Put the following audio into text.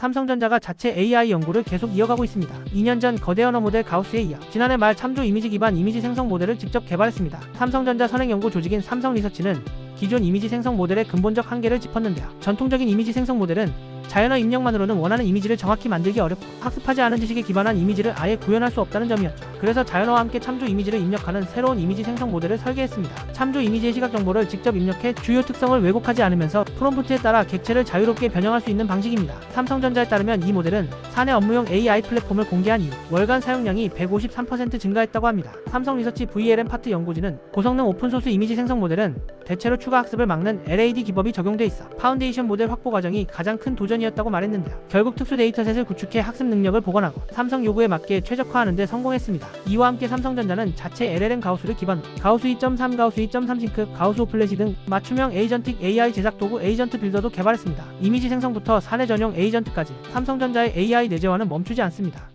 삼성전자가 자체 AI 연구를 계속 이어가고 있습니다. 2년 전 거대 언어 모델 가우스에 이어 지난해 말 참조 이미지 기반 이미지 생성 모델을 직접 개발했습니다. 삼성전자 선행 연구 조직인 삼성 리서치는 기존 이미지 생성 모델의 근본적 한계를 짚었는데요. 전통적인 이미지 생성 모델은 자연어 입력만으로는 원하는 이미지를 정확히 만들기 어렵고 학습하지 않은 지식에 기반한 이미지를 아예 구현할 수 없다는 점이었죠. 그래서 자연어와 함께 참조 이미지를 입력하는 새로운 이미지 생성 모델을 설계했습니다. 참조 이미지의 시각 정보를 직접 입력해 주요 특성을 왜곡하지 않으면서 프롬프트에 따라 객체를 자유롭게 변형할 수 있는 방식입니다. 삼성전자에 따르면 이 모델은 사내 업무용 AI 플랫폼을 공개한 이후 월간 사용량이 153% 증가했다고 합니다. 삼성 리서치 VLM 파트 연구진은 고성능 오픈소스 이미지 생성 모델은 대체로 추가 학습을 막는 LAD 기법이 적용돼 있어 파운데이션 모델 확보 과정이 가장 큰 도전 이었다고 말했는데요. 결국 특수 데이터셋을 구축해 학습 능력을 보관하고 삼성 요구에 맞게 최적화하는 데 성공했습니다. 이와 함께 삼성전자는 자체 LLM 가우스를 기반으로 가우스 2.3, 가우스 2.3 싱크, 가우스 오플렛이 등 맞춤형 에이전틱 AI 제작 도구 에이전트 빌더도 개발했습니다. 이미지 생성부터 사내 전용 에이전트까지 삼성전자의 AI 내재화는 멈추지 않습니다.